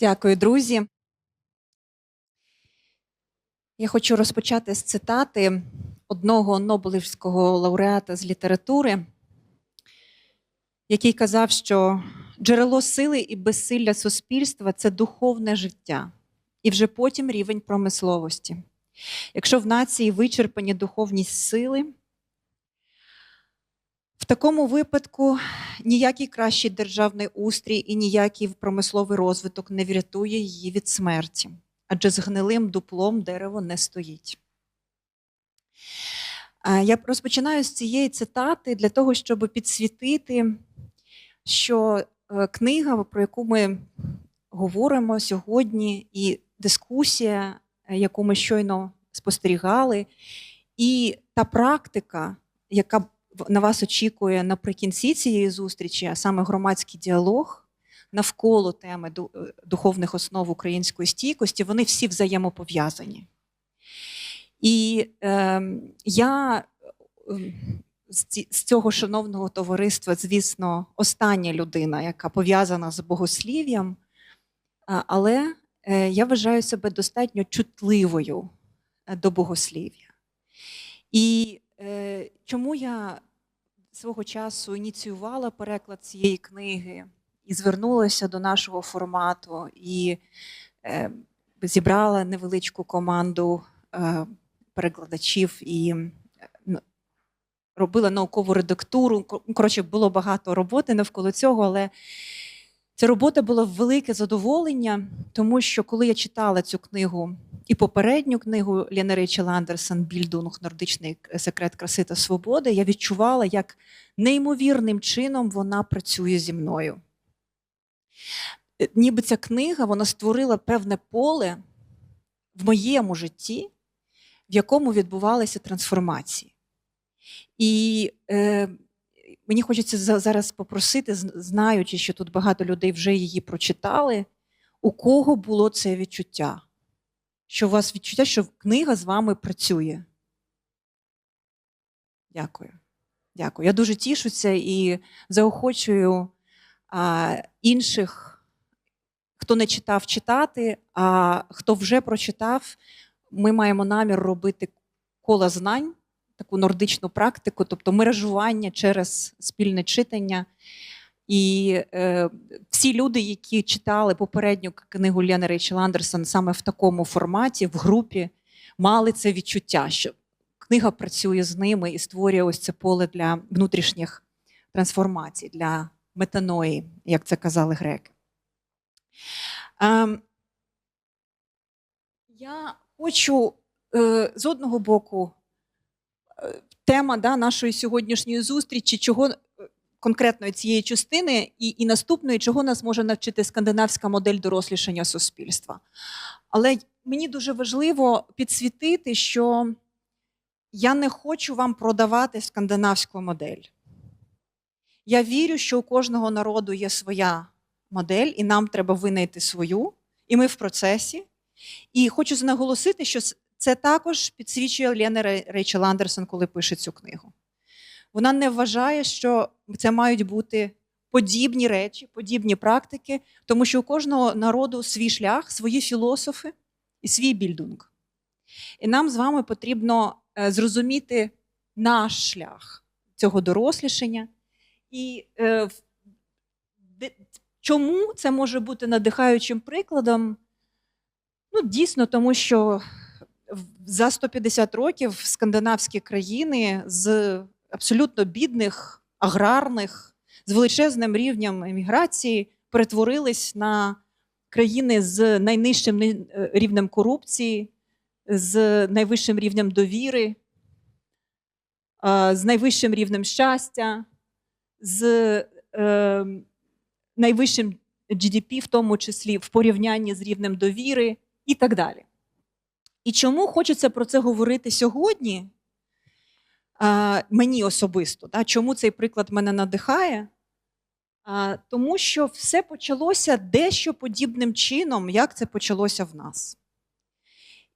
Дякую, друзі. Я хочу розпочати з цитати одного Нобелівського лауреата з літератури, який казав, що джерело сили і безсилля суспільства це духовне життя, і вже потім рівень промисловості. Якщо в нації вичерпані духовні сили, в такому випадку ніякий кращий державний устрій і ніякий промисловий розвиток не врятує її від смерті, адже з гнилим дуплом дерево не стоїть. Я розпочинаю з цієї цитати для того, щоб підсвітити, що е, книга, про яку ми говоримо сьогодні, і дискусія, е, яку ми щойно спостерігали, і та практика, яка на вас очікує наприкінці цієї зустрічі, а саме громадський діалог навколо теми е, духовних основ української стійкості, вони всі взаємопов'язані. І е, я з цього шановного товариства, звісно, остання людина, яка пов'язана з богослів'ям, але е, я вважаю себе достатньо чутливою е, до богослів'я. І чому я свого часу ініціювала переклад цієї книги і звернулася до нашого формату і е, зібрала невеличку команду е, перекладачів і е, робила наукову редактуру. Коротше, було багато роботи навколо цього, але ця робота була велике задоволення, тому що коли я читала цю книгу і попередню книгу Ліни Рейчел Андерсон Більдунг Нордичний секрет краси та свободи, я відчувала, як неймовірним чином вона працює зі мною. Е, Ніби ця книга вона створила певне поле в моєму житті, в якому відбувалися трансформації. І е, мені хочеться зараз попросити, знаючи, що тут багато людей вже її прочитали, у кого було це відчуття? Що у вас відчуття, що книга з вами працює? Дякую. Дякую. Я дуже тішуся і заохочую а, інших, хто не читав, читати, а хто вже прочитав, ми маємо намір робити кола знань, таку нордичну практику, тобто мережування через спільне читання. І е, всі люди, які читали попередню книгу Лєни Рейчел Андерсон саме в такому форматі, в групі, мали це відчуття, що книга працює з ними і створює ось це поле для внутрішніх трансформацій, для метаної, як це казали греки. Ем, я хочу е, з одного боку е, тема да, нашої сьогоднішньої зустрічі, чого е, конкретної цієї частини і, і наступної, чого нас може навчити скандинавська модель дорослішання суспільства. Але мені дуже важливо підсвітити, що я не хочу вам продавати скандинавську модель. Я вірю, що у кожного народу є своя модель, і нам треба винайти свою, і ми в процесі. І хочу наголосити, що це також підсвічує Лена Рейчел Андерсон, коли пише цю книгу. Вона не вважає, що це мають бути подібні речі, подібні практики, тому що у кожного народу свій шлях, свої філософи і свій більдунг. І нам з вами потрібно е, зрозуміти наш шлях цього дорослішання. І е, чому це може бути надихаючим прикладом? Ну, дійсно, тому що за 150 років скандинавські країни з абсолютно бідних, аграрних, з величезним рівнем еміграції перетворились на країни з найнижчим е, рівнем корупції, з найвищим рівнем довіри, з найвищим рівнем щастя, з е, найвищим GDP, в тому числі в порівнянні з рівнем довіри і так далі. І чому хочеться про це говорити сьогодні? Мені особисто, да? чому цей приклад мене надихає? Тому що все почалося дещо подібним чином, як це почалося в нас.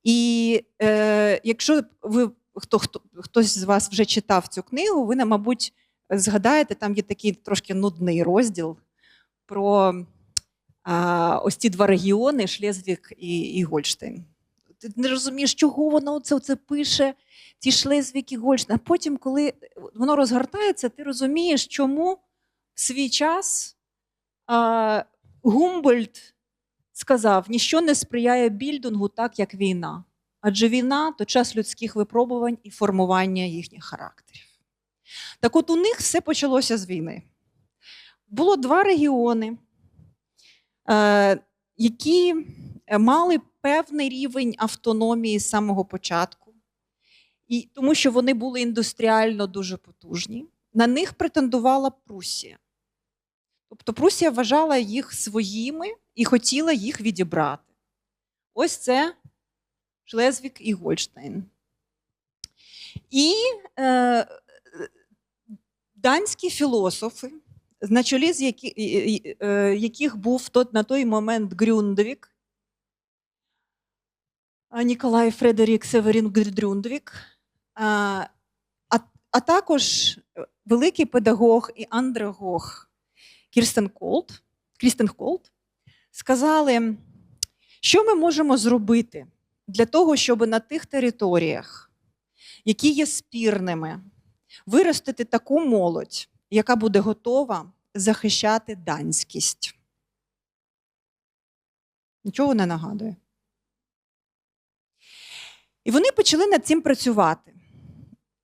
І е, якщо ви хто, хто, хтось з вас вже читав цю книгу, ви, мабуть, згадаєте, там є такий трошки нудний розділ про а, ось ці два регіони Шлезвік і, і Гольштейн. Ти не розумієш, чого воно це, це пише, ці Шлезвік і Гольштейн. А потім, коли воно розгортається, ти розумієш, чому в свій час а, Гумбольд сказав: ніщо не сприяє більдингу так, як війна. Адже війна то час людських випробувань і формування їхніх характерів. Так от у них все почалося з війни. Було два регіони, е, які мали певний рівень автономії з самого початку, і тому що вони були індустріально дуже потужні. На них претендувала Прусія. Тобто Прусія вважала їх своїми і хотіла їх відібрати. Ось це Шлезвік і Гольштейн. І е, данські філософи, на чолі з які, і- е, яких був тот, на той момент Грюндвік, Ніколай Фредерік Северін Грюндвік, а, а, також великий педагог і андрагог Кірстен Колт, Крістен Колт, сказали, що ми можемо зробити для того, щоб на тих територіях, які є спірними, виростити таку молодь, яка буде готова захищати данськість. Нічого не нагадує. І вони почали над цим працювати.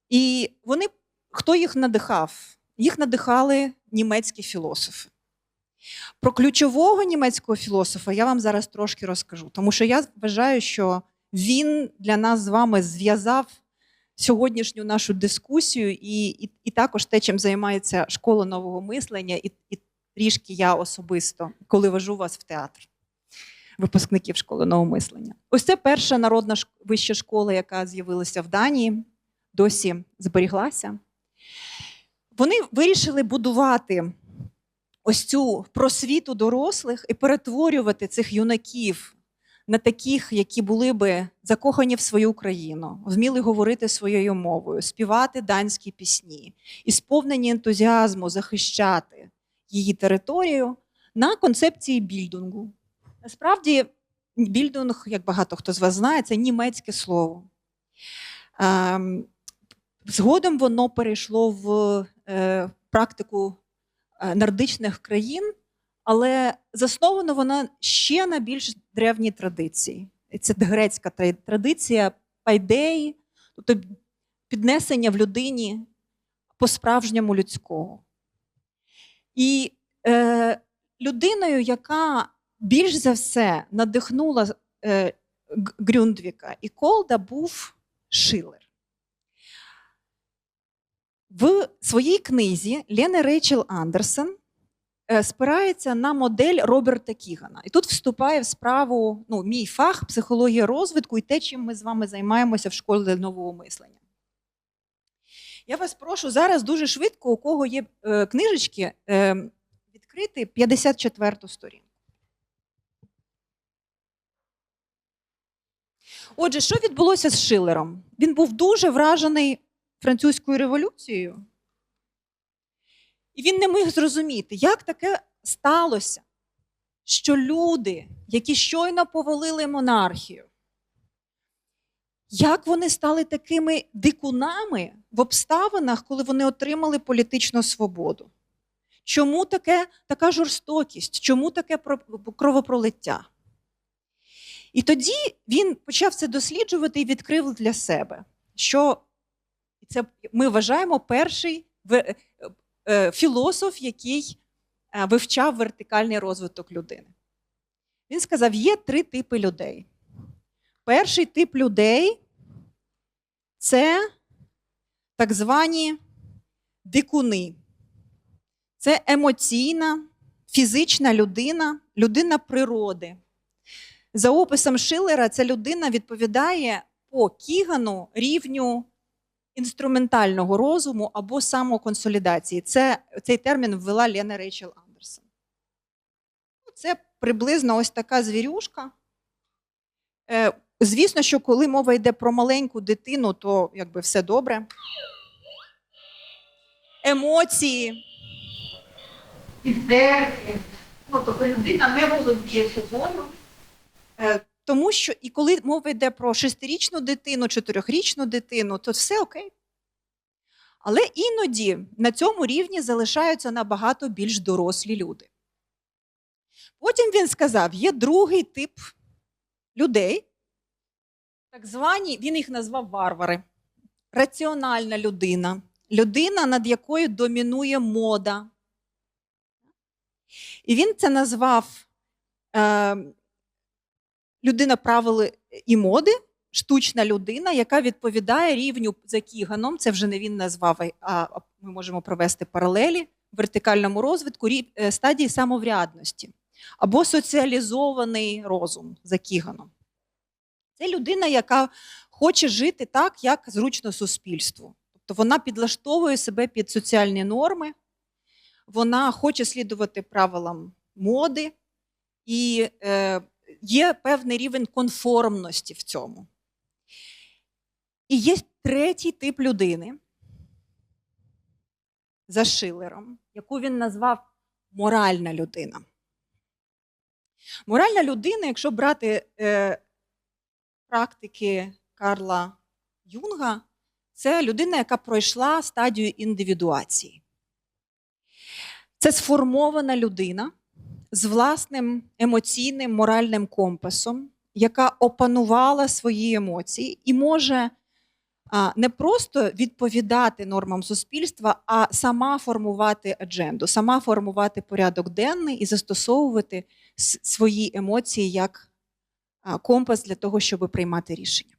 І вони, хто їх надихав? Їх надихали німецькі філософи. Про ключового німецького філософа я вам зараз трошки розкажу, тому що я вважаю, що він для нас з вами зв'язав сьогоднішню нашу дискусію і, і, і також те, чим займається школа нового мислення, і, і трішки я особисто, коли вожу вас в театр, випускників школи нового мислення. Ось це перша народна вища школа, яка з'явилася в Данії, досі зберіглася. Вони вирішили будувати ось цю просвіту дорослих і перетворювати цих юнаків на таких, які були би закохані в свою країну, вміли говорити своєю мовою, співати данські пісні і сповнені ентузіазму захищати її територію на концепції більдингу. Насправді, більдинг, як багато хто з вас знає, це німецьке слово. Ем, Згодом воно перейшло в е, практику е, нордичних країн, але засновано вона ще на більш древній традиції. Це грецька традиція пайдеї, тобто піднесення в людині по-справжньому людського. І е, людиною, яка більш за все надихнула е, Грюндвіка і Колда, був Шилер. В своїй книзі Лена Рейчел Андерсен е, спирається на модель Роберта Кігана. І тут вступає в справу ну, мій фах психологія розвитку і те, чим ми з вами займаємося в школі нового мислення. Я вас прошу зараз дуже швидко, у кого є е, книжечки, е, відкрити 54 сторінку. Отже, що відбулося з Шилером? Він був дуже вражений французькою революцією. І він не міг зрозуміти, як таке сталося, що люди, які щойно повалили монархію, як вони стали такими дикунами в обставинах, коли вони отримали політичну свободу? Чому таке, така жорстокість? Чому таке про- кровопролиття? І тоді він почав це досліджувати і відкрив для себе, що це ми вважаємо перший е, філософ, який е, вивчав вертикальний розвиток людини. Він сказав: є три типи людей. Перший тип людей це так звані дикуни. Це емоційна, фізична людина, людина природи. За описом Шилера, ця людина відповідає по Кігану рівню інструментального розуму або самоконсолідації. Це, цей термін ввела Лена Рейчел Андерсон. Ну, Це приблизно ось така звірюшка. Е, звісно, що коли мова йде про маленьку дитину, то якби все добре. Емоції, істерики, Ну, тобто людина не володіє собою. Е, Тому що і коли мова йде про шестирічну дитину, чотирьохрічну дитину, то все окей. Але іноді на цьому рівні залишаються набагато більш дорослі люди. Потім він сказав: є другий тип людей, так звані, він їх назвав варвари. Раціональна людина, людина, над якою домінує мода. І він це назвав е, людина правил і моди, штучна людина, яка відповідає рівню за Кіганом. Це вже не він назвав, а ми можемо провести паралелі в вертикальному розвитку е, стадії самоврядності або соціалізований розум за Кіганом. Це людина, яка хоче жити так, як зручно суспільству. Тобто вона підлаштовує себе під соціальні норми, вона хоче слідувати правилам моди, і е, є певний рівень конформності в цьому. І є третій тип людини за Шилером, яку він назвав моральна людина. Моральна людина, якщо брати е, практики Карла Юнга, це людина, яка пройшла стадію індивідуації. Це сформована людина з власним емоційним моральним компасом, яка опанувала свої емоції і може не просто відповідати нормам суспільства, а сама формувати адженду, сама формувати порядок денний і застосовувати свої емоції як компас для того, щоб приймати рішення.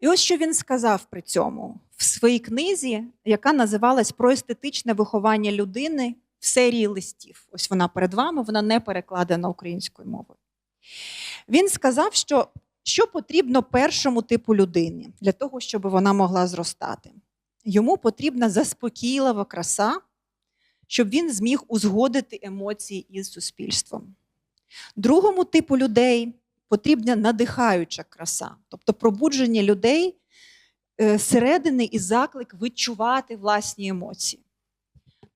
І ось що він сказав при цьому в своїй книзі, яка називалась Про естетичне виховання людини серії листів. Ось вона перед вами, вона не перекладена українською мовою. Він сказав, що, що потрібно першому типу людині для того, щоб вона могла зростати. Йому потрібна заспокійлива краса, щоб він зміг узгодити емоції із суспільством. Другому типу людей потрібна надихаюча краса, тобто пробудження людей е, зсередини і заклик відчувати власні емоції.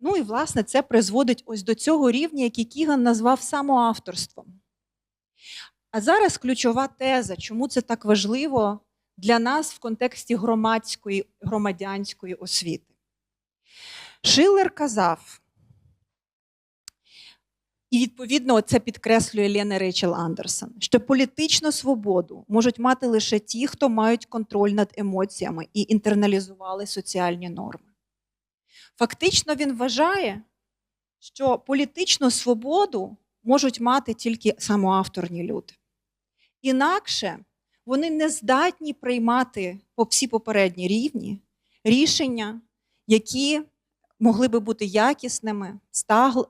Ну і власне це призводить ось до цього рівня, який Кіган назвав самоавторством. А зараз ключова теза, чому це так важливо для нас в контексті громадської громадянської освіти. Шиллер казав, і відповідно це підкреслює Лена Рейчел Андерсон, що політичну свободу можуть мати лише ті, хто мають контроль над емоціями і інтерналізували соціальні норми. Фактично, він вважає, що політичну свободу можуть мати тільки самоавторні люди. Інакше вони не здатні приймати по всі попередні рівні рішення, які могли би бути якісними,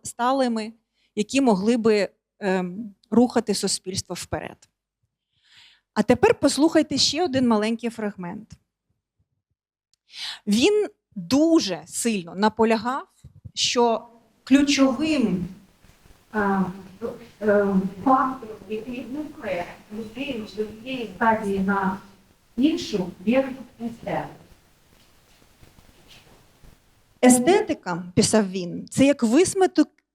сталими, які могли би ем, рухати суспільство вперед. А тепер послухайте ще один маленький фрагмент. Він дуже сильно наполягав, що ключовим А, е, який рухає людину з однієї стадії на іншу, є естет. естетика, писав він, це як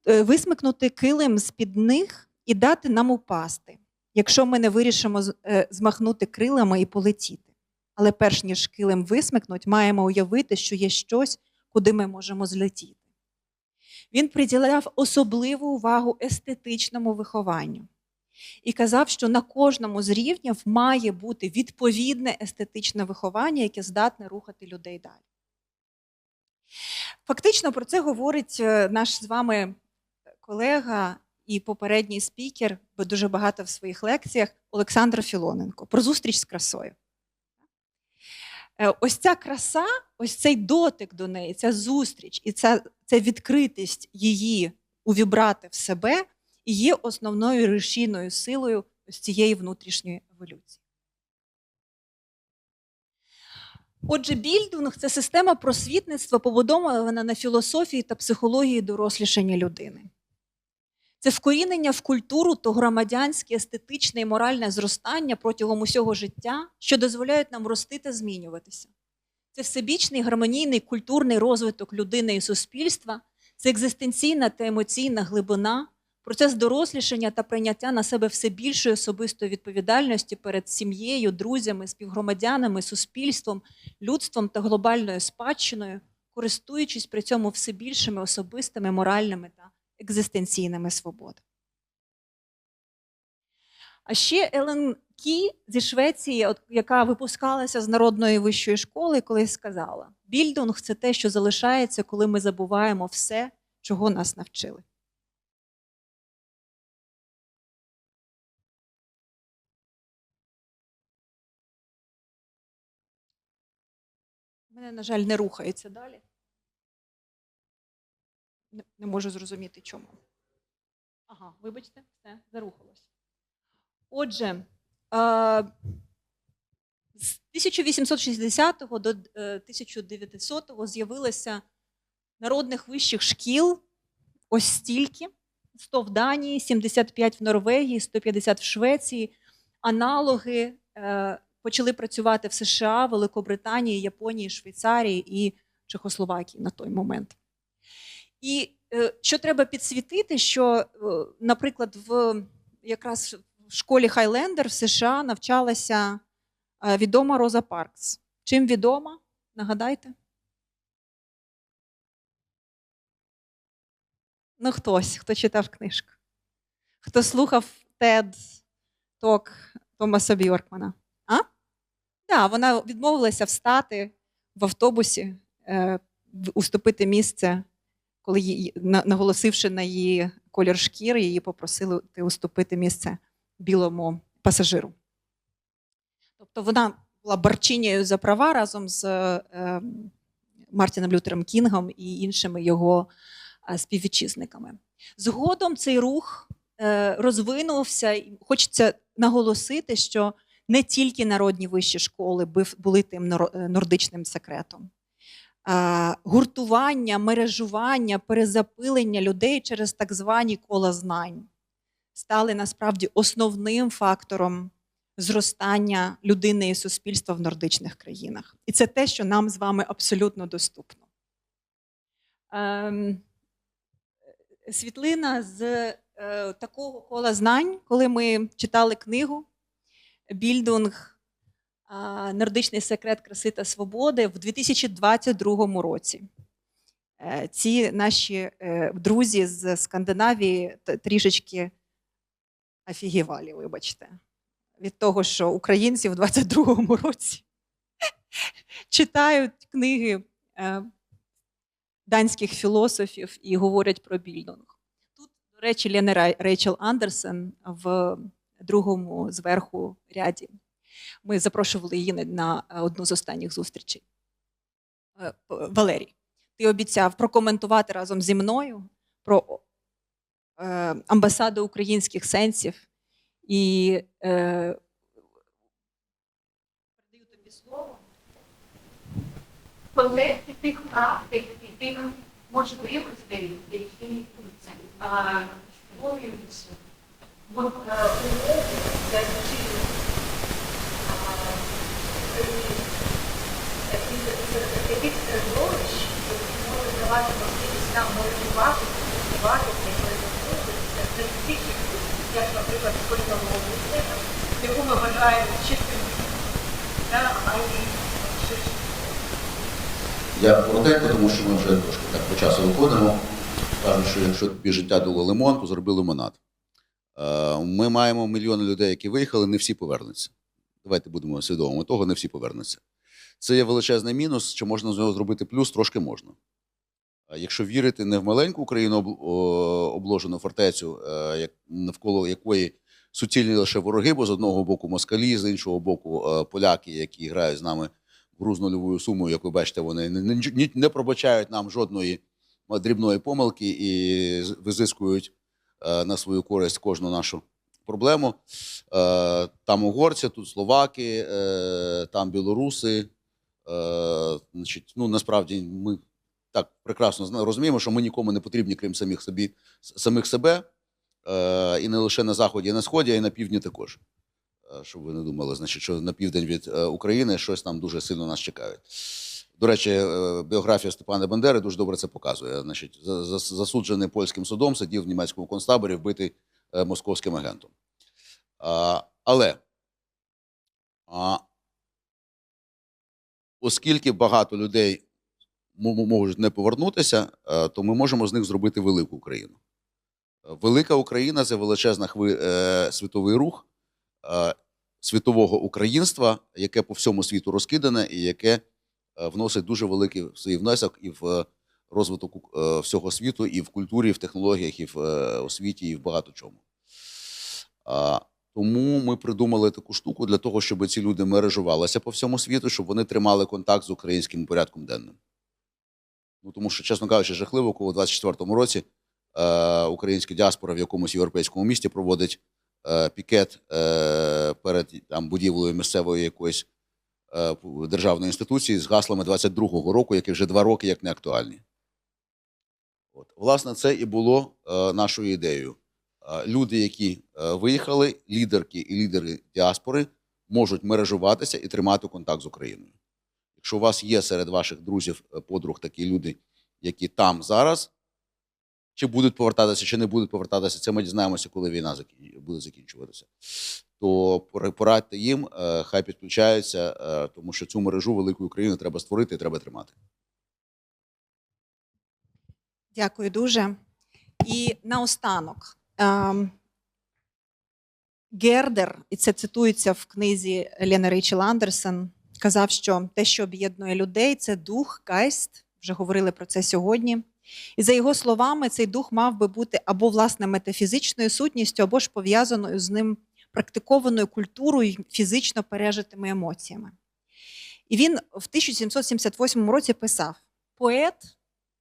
е, висмикнути килим з-під них і дати нам упасти, якщо ми не вирішимо е, змахнути крилами і полетіти. Але перш ніж килим висмикнуть, маємо уявити, що є щось, куди ми можемо злетіти. Він приділяв особливу увагу естетичному вихованню і казав, що на кожному з рівнів має бути відповідне естетичне виховання, яке здатне рухати людей далі. Фактично про це говорить е, наш з вами колега і попередній спікер, бо дуже багато в своїх лекціях Олександр Філоненко про зустріч з красою. Е, Ось ця краса, ось цей дотик до неї, ця зустріч і ця, ця відкритість її увібрати в себе і є основною рушійною силою ось цієї внутрішньої еволюції. Отже, більдинг це система просвітництва, побудована на філософії та психології дорослішання людини. Це вкорінення в культуру то громадянське, естетичне і моральне зростання протягом усього життя, що дозволяють нам рости та змінюватися. Це всебічний гармонійний культурний розвиток людини і суспільства, Це екзистенційна та емоційна глибина, процес дорослішання та прийняття на себе все більшої особистої відповідальності перед сім'єю, друзями, співгромадянами, суспільством, людством та глобальною спадщиною, користуючись при цьому все більшими особистими, моральними та екзистенційними свободами. А ще Елен Кі зі Швеції, от, яка випускалася з народної вищої школи, колись сказала: більдунг це те, що залишається, коли ми забуваємо все, чого нас навчили. Мене, на жаль, не рухається далі. Не, не можу зрозуміти, чому. Ага, вибачте, все, зарухалось. Отже, е, з 1860 до е, 1900 з'явилося народних вищих шкіл ось стільки: 100 в Данії, 75 в Норвегії, 150 в Швеції. Аналоги е, почали працювати в США, Великобританії, Японії, Швейцарії і Чехословакії на той момент. І е, що треба підсвітити, що, е, наприклад, в якраз в школі Хайлендер в США навчалася е, відома Роза Паркс. Чим відома? Нагадайте? Ну, хтось, хто читав книжку. Хто слухав TED Ток Томаса Бьоркмана? А? Так, да, вона відмовилася встати в автобусі, уступити місце, коли її, на- наголосивши на її колір шкіри, її попросили уступити місце білому пасажиру. Тобто вона була борчинею за права разом з е, Мартіном Лютером Кінгом і іншими його е, співвітчизниками. Згодом цей рух е, розвинувся, і хочеться наголосити, що не тільки народні вищі школи були тим нор- нордичним секретом. Гуртування, мережування, перезапилення людей через так звані кола знань стали насправді основним фактором зростання людини і суспільства в нордичних країнах. І це те, що нам з вами абсолютно доступно. Ем, світлина з е, такого кола знань, коли ми читали книгу Більдунг Нордичний секрет краси та свободи в 2022 році. Е, Ці наші е, друзі з Скандинавії трішечки офігівалі, вибачте, від того, що українці в 22-му році читають книги е, данських філософів і говорять про більдунг. Тут, до речі, Лена Рейчел Андерсен в другому зверху ряді. Ми запрошували її на- на одну з останніх зустрічей. Е, Валерій, ти обіцяв прокоментувати разом зі мною про е, амбасаду українських сенсів і е, передаю тобі слово. контексті тих практик і тих можливостей, які створюються е, де такі Я коротенько, тому що ми вже трошки так по часу виходимо. Кажуть, що якщо тобі життя дало лимон, то зроби лимонад. Е, Ми маємо мільйони людей, які виїхали, не всі повернуться. Давайте будемо свідомими того, не всі повернуться. Це є величезний мінус. Чи можна з нього зробити плюс? Трошки можна. Е, Якщо вірити не в маленьку Україну обложену фортецю, навколо якої суцільні лише вороги, бо з одного боку москалі, з іншого боку поляки, які грають з нами в грузну нульову суму, як ви бачите, вони не, пробачають нам жодної дрібної помилки і визискують на свою користь кожну нашу проблему. Е, там угорці, тут словаки, е, там білоруси. Е, значить, ну, насправді ми так прекрасно розуміємо, що ми нікому не потрібні, крім самих, собі, самих себе. І не лише на заході, і на сході, а й на півдні також. Щоб ви не думали, значить, що на південь від України щось там дуже сильно нас чекають. До речі, біографія Степана Бандери дуже добре це показує. Значить, за- за- засуджений польським судом сидів в німецькому концтаборі, вбитий московським агентом. А, але а, оскільки багато людей можуть не повернутися, е, то ми можемо з них зробити велику Україну. Е, Велика Україна це величезний хви, е, світовий рух е, світового українства, яке по всьому світу розкидане і яке е, вносить дуже великий свій внесок і в е, розвиток е, всього світу, і в культурі, і в технологіях, і в е, освіті, і в багато чому. Тому ми придумали таку штуку для того, щоб ці люди мережувалися по всьому світу, щоб вони тримали контакт з українським порядком денним. Ну, тому що, чесно кажучи, жахливо, коли у 24-му році е, українська діаспора в якомусь європейському місті проводить е, пікет е, перед там, будівлею місцевої якоїсь е, державної інституції з гаслами 22-го року, які вже два роки як не актуальні. От. Власне, це і було е, нашою ідеєю. Е, люди, які е, виїхали, лідерки і лідери діаспори, можуть мережуватися і тримати контакт з Україною. Якщо у вас є серед ваших друзів, е, подруг такі люди, які там зараз, чи будуть повертатися, чи не будуть повертатися, це ми дізнаємося, коли війна буде закінчуватися. То пора- порадьте їм, е, хай підключаються, е, тому що цю мережу великої України треба створити і треба тримати. Дякую дуже. І наостанок. ем, Гердер, і це цитується в книзі Лени Рейчел Андерсен, казав, що те, що об'єднує людей, це дух, гайст. Вже говорили про це сьогодні. І за його словами, цей дух мав би бути або власне метафізичною сутністю, або ж пов'язаною з ним практикованою культурою фізично пережитими емоціями. І він в 1778 році писав: поет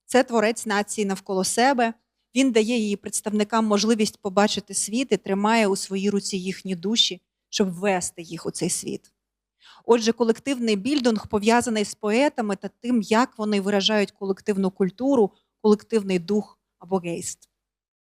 це творець нації навколо себе. Він дає її представникам можливість побачити світ і тримає у своїй руці їхні душі, щоб ввести їх у цей світ. Отже, колективний більдинг пов'язаний з поетами та тим, як вони виражають колективну культуру, колективний дух або гейст.